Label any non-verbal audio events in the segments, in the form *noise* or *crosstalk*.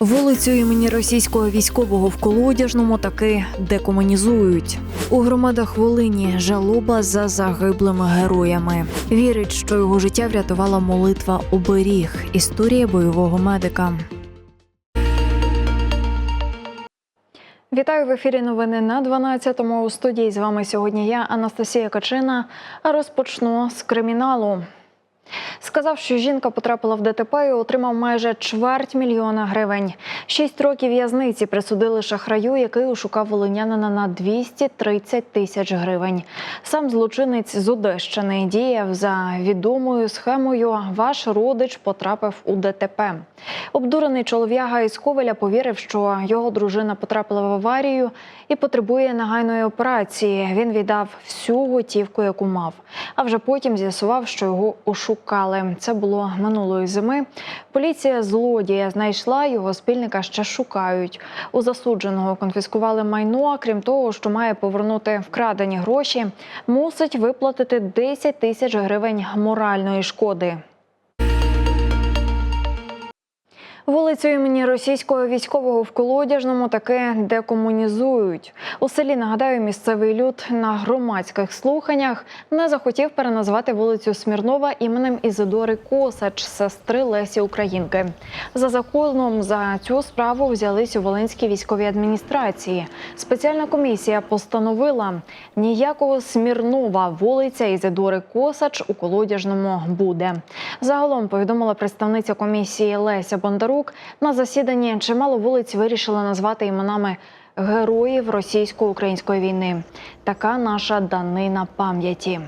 Вулицю імені російського військового в Колодяжному таки декомунізують. У громадах Волині жалоба за загиблими героями. Вірить, що його життя врятувала молитва оберіг. Історія бойового медика. Вітаю в ефірі. Новини на 12-му. У студії з вами сьогодні я, Анастасія Качина. Розпочну з криміналу. Сказав, що жінка потрапила в ДТП і отримав майже чверть мільйона гривень. Шість років в'язниці присудили шахраю, який ошукав волинянина на 230 тисяч гривень. Сам злочинець з Одещини діяв за відомою схемою. Ваш родич потрапив у ДТП. Обдурений чолов'яга із Ковеля повірив, що його дружина потрапила в аварію і потребує негайної операції. Він віддав всю готівку, яку мав. А вже потім з'ясував, що його ошукали. Це було минулої зими. Поліція злодія знайшла його спільника. Ще шукають. У засудженого конфіскували майно. Крім того, що має повернути вкрадені гроші, мусить виплатити 10 тисяч гривень моральної шкоди. Вулицю імені російського військового в Колодяжному таки декомунізують. У селі нагадаю, місцевий люд на громадських слуханнях не захотів переназвати вулицю Смірнова іменем Ізидори Косач, сестри Лесі Українки. За законом за цю справу взялись у Волинській військовій адміністрації. Спеціальна комісія постановила ніякого Смірнова вулиця Ізидори Косач у Колодяжному буде. Загалом повідомила представниця комісії Леся Бондарук. На засіданні чимало вулиць вирішили назвати іменами героїв російсько-української війни. Така наша данина пам'яті.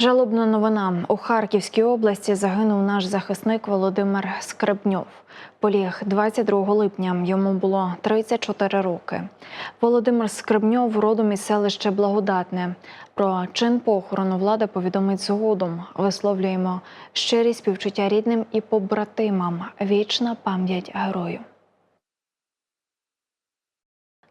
Жалобна новина у Харківській області загинув наш захисник Володимир Скребньов. Поліг 22 липня. Йому було 34 роки. Володимир Скребньов родом із селища Благодатне. Про чин похорону влада повідомить згодом. Висловлюємо щирі співчуття рідним і побратимам. Вічна пам'ять герою.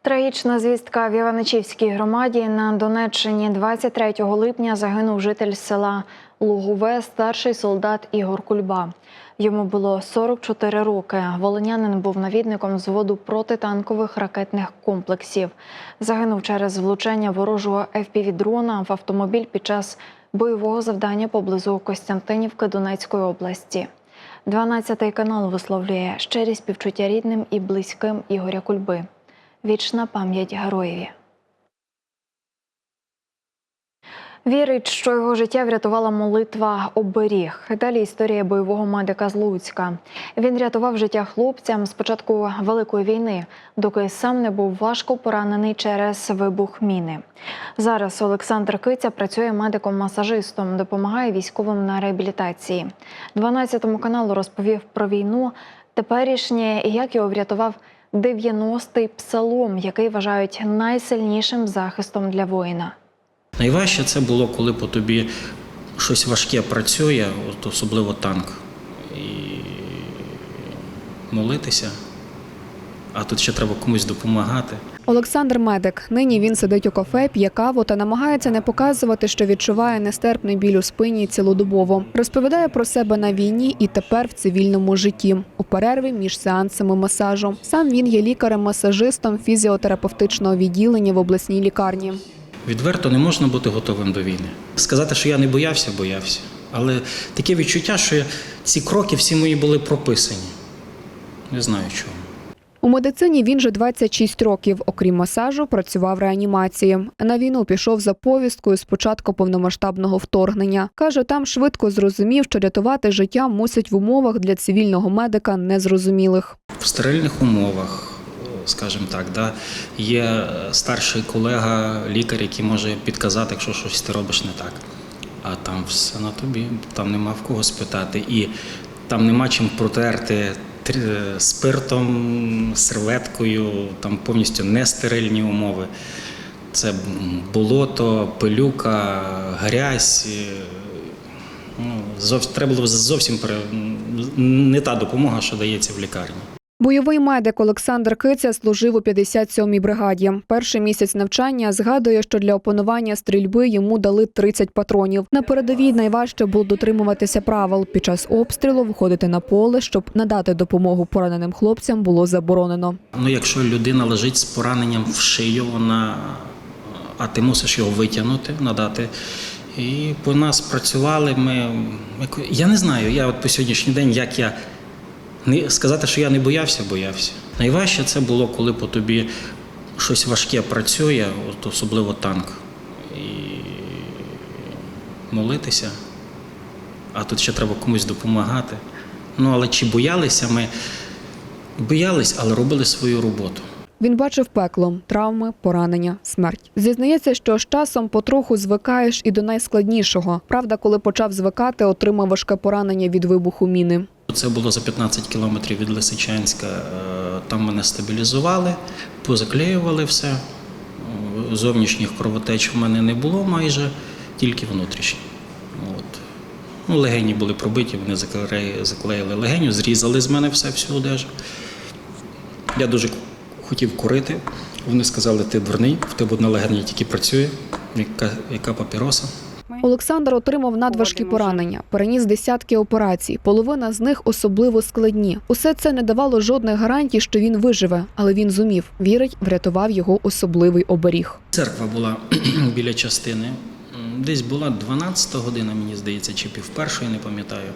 Трагічна звістка в Іваничівській громаді на Донеччині 23 липня загинув житель села Лугове, старший солдат Ігор Кульба. Йому було 44 роки. Волинянин був навідником взводу протитанкових ракетних комплексів. Загинув через влучання ворожого FPV-дрона в автомобіль під час бойового завдання поблизу Костянтинівки Донецької області. 12 канал висловлює щирі співчуття рідним і близьким Ігоря Кульби. Вічна пам'ять героєві. Вірить, що його життя врятувала молитва оберіг. Далі історія бойового медика з Луцька. Він рятував життя хлопцям з початку великої війни, доки сам не був важко поранений через вибух міни. Зараз Олександр Киця працює медиком-масажистом, допомагає військовим на реабілітації. 12 каналу розповів про війну, теперішнє і як його врятував 90-й псалом, який вважають найсильнішим захистом для воїна. Найважче це було, коли по тобі щось важке працює, от особливо танк. І молитися, а тут ще треба комусь допомагати. Олександр Медик. Нині він сидить у кафе, п'є каву та намагається не показувати, що відчуває нестерпний біль у спині цілодобово. Розповідає про себе на війні і тепер в цивільному житті у перерві між сеансами масажу. Сам він є лікарем-масажистом фізіотерапевтичного відділення в обласній лікарні. Відверто не можна бути готовим до війни. Сказати, що я не боявся, боявся. Але таке відчуття, що ці кроки всі мої були прописані. Не знаю чому. У медицині він же 26 років. Окрім масажу, працював реанімації. На війну пішов за повісткою з початку повномасштабного вторгнення. Каже, там швидко зрозумів, що рятувати життя мусить в умовах для цивільного медика незрозумілих. В стерильних умовах, скажімо так, да, є старший колега, лікар, який може підказати, якщо щось ти робиш не так. А там все на тобі, там нема в кого спитати. І там нема чим протерти спиртом, серветкою, там повністю нестерильні умови. Це болото, пилюка, грязь. е, Ну, треба було зовсім не та допомога, що дається в лікарні. Бойовий медик Олександр Киця служив у 57-й бригаді. Перший місяць навчання згадує, що для опанування стрільби йому дали 30 патронів. На передовій найважче було дотримуватися правил. Під час обстрілу виходити на поле, щоб надати допомогу пораненим хлопцям, було заборонено. Ну, якщо людина лежить з пораненням в шию, вона, а ти мусиш його витягнути, надати. І по нас працювали ми. Я не знаю, я от по сьогоднішній день, як я не сказати, що я не боявся, боявся. Найважче це було, коли по тобі щось важке працює, от особливо танк. І молитися, а тут ще треба комусь допомагати. Ну, але чи боялися ми? Боялись, але робили свою роботу. Він бачив пекло, травми, поранення, смерть. Зізнається, що з часом потроху звикаєш і до найскладнішого. Правда, коли почав звикати, отримав важке поранення від вибуху міни. Це було за 15 кілометрів від Лисичанська. Е, Там мене стабілізували, позаклеювали все. Е, Зовнішніх кровотеч в мене не було майже, тільки внутрішні. От. Ну, легені були пробиті, вони заклеїли, легеню, зрізали з мене все, всю одежу. Я дуже хотів курити. Вони сказали, ти дурний, в тебе одна легеня тільки працює, яка, яка папіроса. Олександр отримав надважкі поранення, переніс десятки операцій. Половина з них особливо складні. Усе це не давало жодних гарантій, що він виживе, але він зумів. Вірить, врятував його особливий оберіг. Церква була *clears throat* біля частини. Десь була 12 година, мені здається, чи пів першої, не пам'ятаю.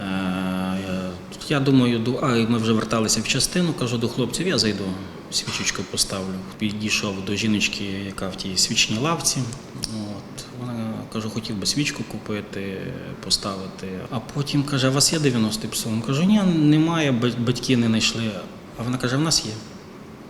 Е, Я думаю, до- а ми вже верталися в частину, кажу до хлопців, я зайду, свічечку поставлю. Підійшов до жіночки, яка в тій свічній лавці. Кажу, хотів би свічку купити, поставити. А потім каже, у вас є 90 псалом? Кажу, ні, немає, батьки не знайшли. А вона каже, в нас є.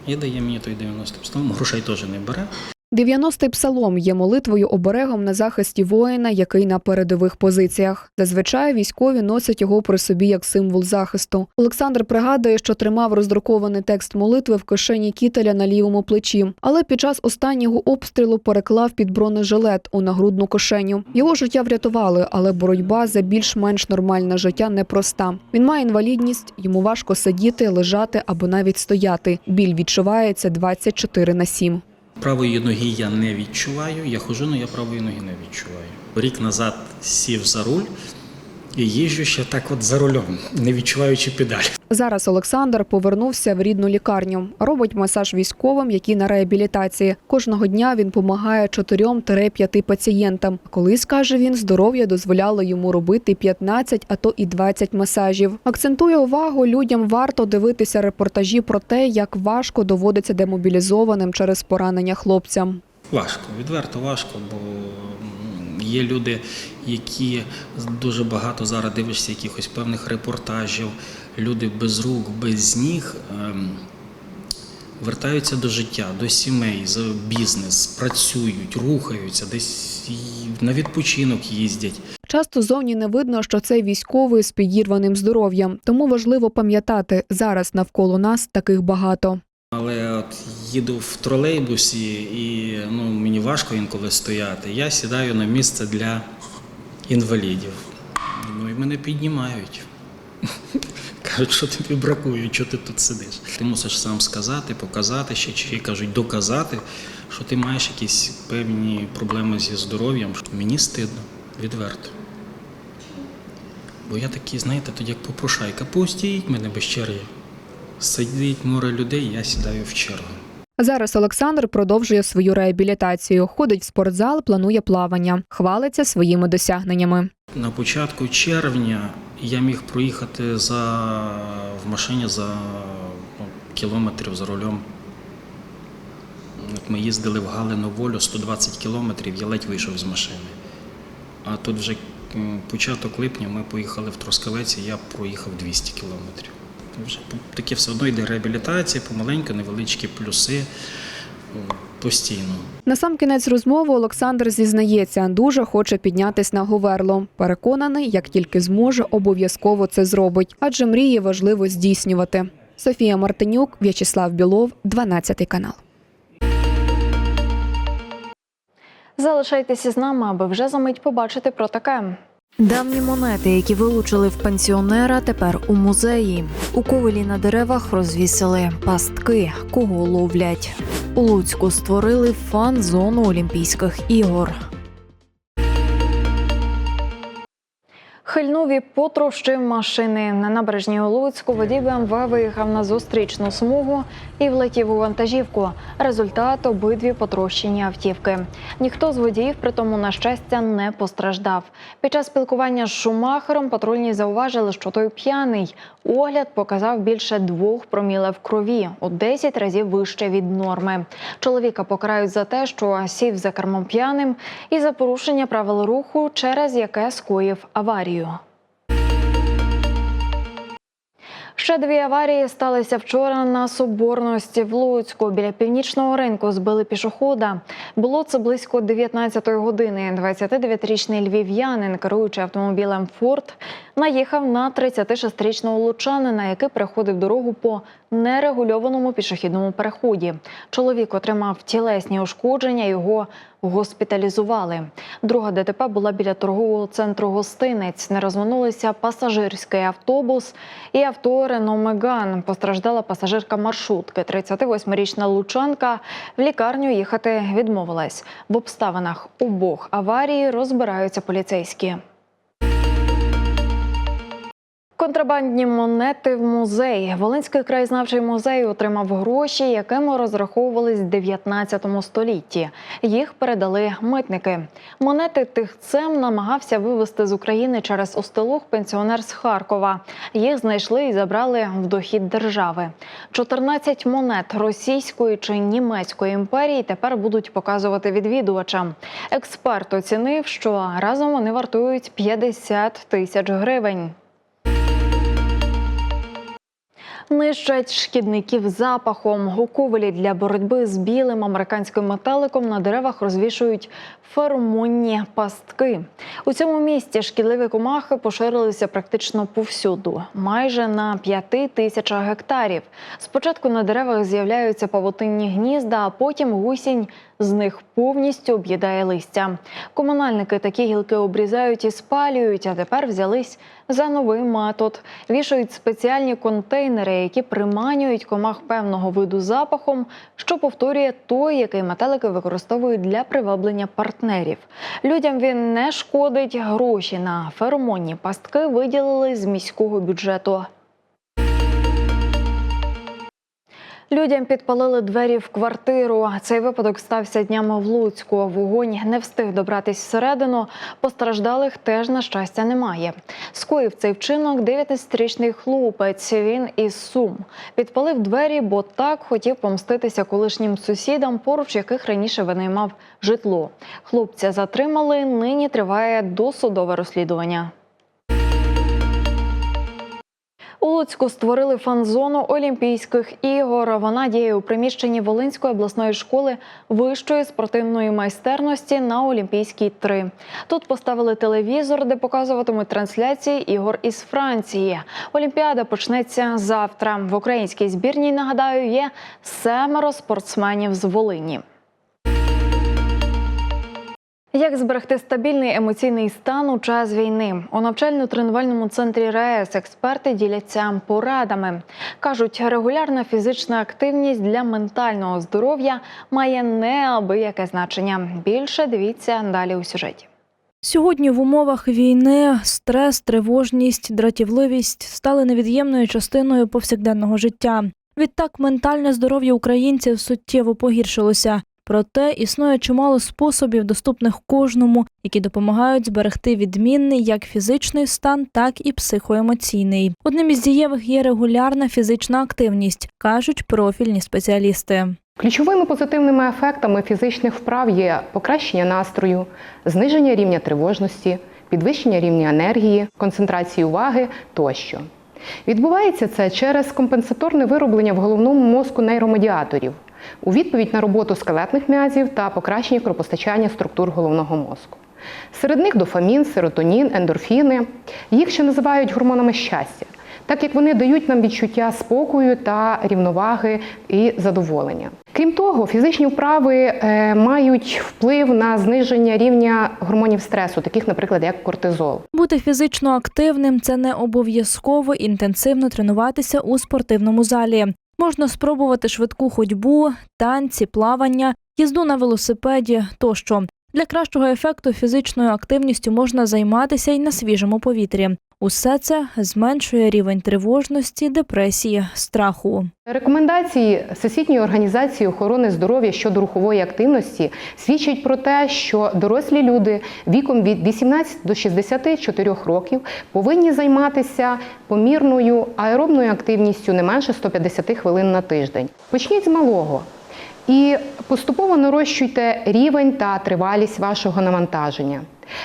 І дає мені той 90 псалом, грошей теж не бере. 90-й псалом є молитвою оберегом на захисті воїна, який на передових позиціях. Зазвичай військові носять його при собі як символ захисту. Олександр пригадує, що тримав роздрукований текст молитви в кишені кітеля на лівому плечі, але під час останнього обстрілу переклав під бронежилет у нагрудну кишеню. Його життя врятували, але боротьба за більш-менш нормальне життя непроста. Він має інвалідність, йому важко сидіти, лежати або навіть стояти. Біль відчувається 24 на 7. Правої ноги я не відчуваю. Я хожу, але я правої ноги не відчуваю. Рік назад сів за руль і їжджу ще так от за рулем, не відчуваючи педаль. Зараз Олександр повернувся в рідну лікарню. Робить масаж військовим, які на реабілітації. Кожного дня він допомагає 4-5 пацієнтам. Колись каже він, здоров'я дозволяло йому робити 15, а то і 20 масажів. Акцентує увагу, людям варто дивитися репортажі про те, як важко доводиться демобілізованим через поранення хлопцям. Важко, відверто важко, бо є люди, які дуже багато зараз дивишся якихось певних репортажів, люди без рук, без ніг. ем, Вертаються до життя, до сімей, за бізнес, працюють, рухаються, десь на відпочинок їздять. Часто зовні не видно, що цей військовий з підірваним здоров'ям. Тому важливо пам'ятати, зараз навколо нас таких багато. Але от їду в тролейбусі і ну, мені важко інколи стояти. Я сідаю на місце для інвалідів. Ну і мене піднімають. Кажуть, що тобі бракує, що ти тут сидиш. Ти мусиш сам сказати, показати ще, чи кажуть, доказати, що ти маєш якісь певні проблеми зі здоров'ям. Мені стидно, відверто. Бо я такий, знаєте, тоді як попрошайка, пустіть мене без черги. Сидить море людей, я сідаю в чергу. Зараз Олександр продовжує свою реабілітацію. Ходить в спортзал, планує плавання, хвалиться своїми досягненнями. На початку червня я міг проїхати за, в машині за ну, кілометрів за рулем. От ми їздили в Галину Волю 120 кілометрів, я ледь вийшов з машини. А тут вже початок липня ми поїхали в Трускавець, і я проїхав 200 кілометрів. Вже таке все одно йде реабілітація, помаленьку, невеличкі плюси постійно. На сам кінець розмови Олександр зізнається, дуже хоче піднятись на говерло. Переконаний, як тільки зможе, обов'язково це зробить, адже мрії важливо здійснювати. Софія Мартинюк, В'ячеслав Білов, 12 канал. Залишайтеся з нами, аби вже за мить побачити про таке. Давні монети, які вилучили в пенсіонера, тепер у музеї. У ковелі на деревах розвісили пастки, кого ловлять. У Луцьку створили фан-зону Олімпійських ігор. Хильнув і потрощив машини. На набережній Луцьку водій БМВ виїхав на зустрічну смугу і влетів у вантажівку. Результат обидві потрощені автівки. Ніхто з водіїв при тому, на щастя, не постраждав. Під час спілкування з Шумахером патрульні зауважили, що той п'яний. Огляд показав більше двох проміле в крові у 10 разів вище від норми. Чоловіка покарають за те, що сів за кермом п'яним, і за порушення правил руху, через яке скоїв аварію. Ще дві аварії сталися вчора на Соборності в Луцьку. Біля північного ринку збили пішохода. Було це близько 19-ї години. 29-річний львів'янин, керуючи автомобілем Форд, наїхав на 36-річного лучанина, який переходив дорогу по нерегульованому пішохідному переході. Чоловік отримав тілесні ушкодження, його госпіталізували. Друга ДТП була біля торгового центру Гостинець. Не розминулися пасажирський автобус і авто Рено Меган. Постраждала пасажирка маршрутки. 38-річна лучанка в лікарню їхати відмовилась. В обставинах обох аварії розбираються поліцейські. Контрабандні монети в музей. Волинський краєзнавчий музей отримав гроші, якими розраховувались в 19 столітті. Їх передали митники. Монети тихцем намагався вивезти з України через Остелух пенсіонер з Харкова. Їх знайшли і забрали в дохід держави. 14 монет російської чи німецької імперії тепер будуть показувати відвідувачам. Експерт оцінив, що разом вони вартують 50 тисяч гривень. Нищать шкідників запахом. У для боротьби з білим американським метеликом на деревах розвішують феромонні пастки. У цьому місті шкідливі комахи поширилися практично повсюду, майже на п'яти тисячах гектарів. Спочатку на деревах з'являються павутинні гнізда, а потім гусінь з них повністю об'їдає листя. Комунальники такі гілки обрізають і спалюють, а тепер взялись за новий метод. Вішають спеціальні контейнери, які приманюють комах певного виду запахом, що повторює той, який метелики використовують для приваблення партнерів. Людям він не шкодить. Гроші на феромонні пастки виділили з міського бюджету. Людям підпалили двері в квартиру. Цей випадок стався днями в Луцьку. Вогонь не встиг добратись всередину. Постраждалих теж на щастя немає. Скоїв цей вчинок 19-річний хлопець. Він із Сум підпалив двері, бо так хотів помститися колишнім сусідам, поруч яких раніше винаймав житло. Хлопця затримали. Нині триває досудове розслідування. У Луцьку створили фан-зону Олімпійських ігор. Вона діє у приміщенні Волинської обласної школи вищої спортивної майстерності на Олімпійській 3. Тут поставили телевізор, де показуватимуть трансляції ігор із Франції. Олімпіада почнеться завтра. В українській збірній нагадаю є семеро спортсменів з Волині. Як зберегти стабільний емоційний стан у час війни? У навчально-тренувальному центрі РаЕС експерти діляться порадами. Кажуть, регулярна фізична активність для ментального здоров'я має неабияке значення. Більше дивіться далі у сюжеті. Сьогодні в умовах війни стрес, тривожність, дратівливість стали невід'ємною частиною повсякденного життя. Відтак, ментальне здоров'я українців суттєво погіршилося. Проте існує чимало способів, доступних кожному, які допомагають зберегти відмінний як фізичний стан, так і психоемоційний. Одним із дієвих є регулярна фізична активність, кажуть профільні спеціалісти. Ключовими позитивними ефектами фізичних вправ є покращення настрою, зниження рівня тривожності, підвищення рівня енергії, концентрації уваги тощо. Відбувається це через компенсаторне вироблення в головному мозку нейромедіаторів у відповідь на роботу скелетних м'язів та покращення кровопостачання структур головного мозку. Серед них дофамін, серотонін, ендорфіни. Їх ще називають гормонами щастя, так як вони дають нам відчуття спокою та рівноваги і задоволення. Крім того, фізичні вправи е, мають вплив на зниження рівня гормонів стресу, таких, наприклад, як кортизол. Бути фізично активним це не обов'язково інтенсивно тренуватися у спортивному залі. Можна спробувати швидку ходьбу, танці, плавання, їзду на велосипеді тощо. Для кращого ефекту фізичною активністю можна займатися й на свіжому повітрі. Усе це зменшує рівень тривожності, депресії, страху. Рекомендації Всесвітньої організації охорони здоров'я щодо рухової активності свідчать про те, що дорослі люди віком від 18 до 64 років повинні займатися помірною аеробною активністю не менше 150 хвилин на тиждень. Почніть з малого. І поступово нарощуйте рівень та тривалість вашого навантаження.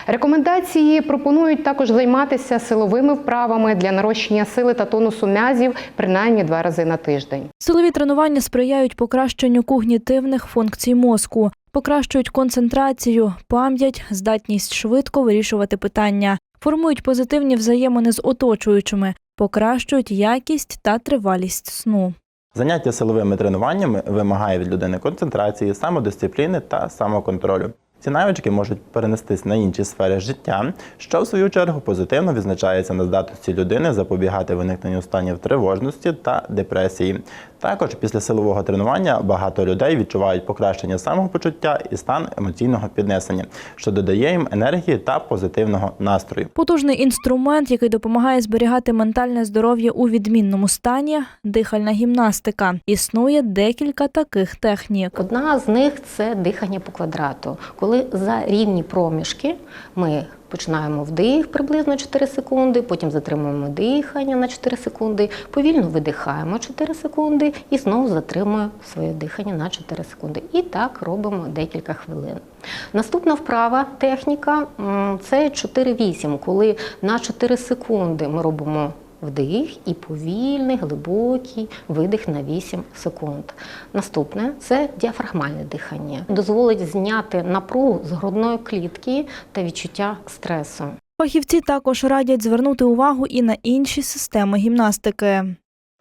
Рекомендації пропонують також займатися силовими вправами для нарощення сили та тонусу м'язів принаймні два рази на тиждень. Силові тренування сприяють покращенню когнітивних функцій мозку, покращують концентрацію, пам'ять, здатність швидко вирішувати питання, формують позитивні взаємини з оточуючими, покращують якість та тривалість сну. Заняття силовими тренуваннями вимагає від людини концентрації, самодисципліни та самоконтролю. Ці навички можуть перенестись на інші сфери життя, що в свою чергу позитивно відзначається на здатності людини запобігати виникненню станів тривожності та депресії. Також після силового тренування багато людей відчувають покращення самопочуття і стан емоційного піднесення, що додає їм енергії та позитивного настрою. Потужний інструмент, який допомагає зберігати ментальне здоров'я у відмінному стані дихальна гімнастика. Існує декілька таких технік. Одна з них це дихання по квадрату. Коли за рівні проміжки ми починаємо вдих приблизно 4 секунди, потім затримуємо дихання на 4 секунди, повільно видихаємо 4 секунди і знову затримуємо своє дихання на 4 секунди. І так робимо декілька хвилин. Наступна вправа техніка це 4-8, коли на 4 секунди ми робимо Вдих і повільний, глибокий видих на 8 секунд. Наступне це діафрагмальне дихання. Дозволить зняти напругу з грудної клітки та відчуття стресу. Фахівці також радять звернути увагу і на інші системи гімнастики.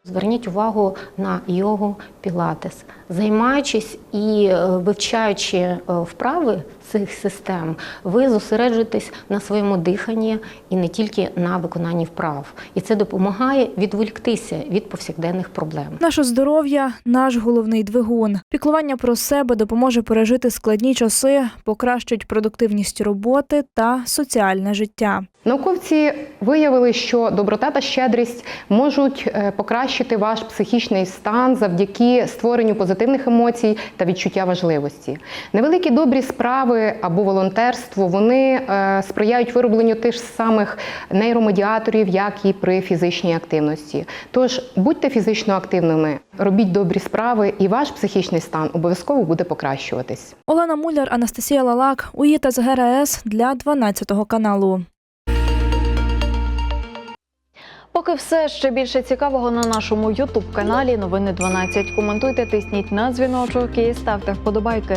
Зверніть увагу на йогу пілатес. Займаючись і е, вивчаючи е, вправи цих систем, ви зосереджуєтесь на своєму диханні і не тільки на виконанні вправ. І це допомагає відволіктися від повсякденних проблем. Наше здоров'я наш головний двигун. Піклування про себе допоможе пережити складні часи, покращить продуктивність роботи та соціальне життя. Науковці виявили, що доброта та щедрість можуть е, покращити ваш психічний стан завдяки створенню позитивних емоцій та відчуття важливості. Невеликі добрі справи або волонтерство вони е, сприяють виробленню тих ж самих нейромедіаторів, як і при фізичній активності. Тож будьте фізично активними, робіть добрі справи, і ваш психічний стан обов'язково буде покращуватись. Олена Муляр, Анастасія Лалак, УІТА з ГРС для 12 каналу. Поки все ще більше цікавого на нашому Ютуб каналі Новини 12. Коментуйте, тисніть на дзвіночок і ставте вподобайки.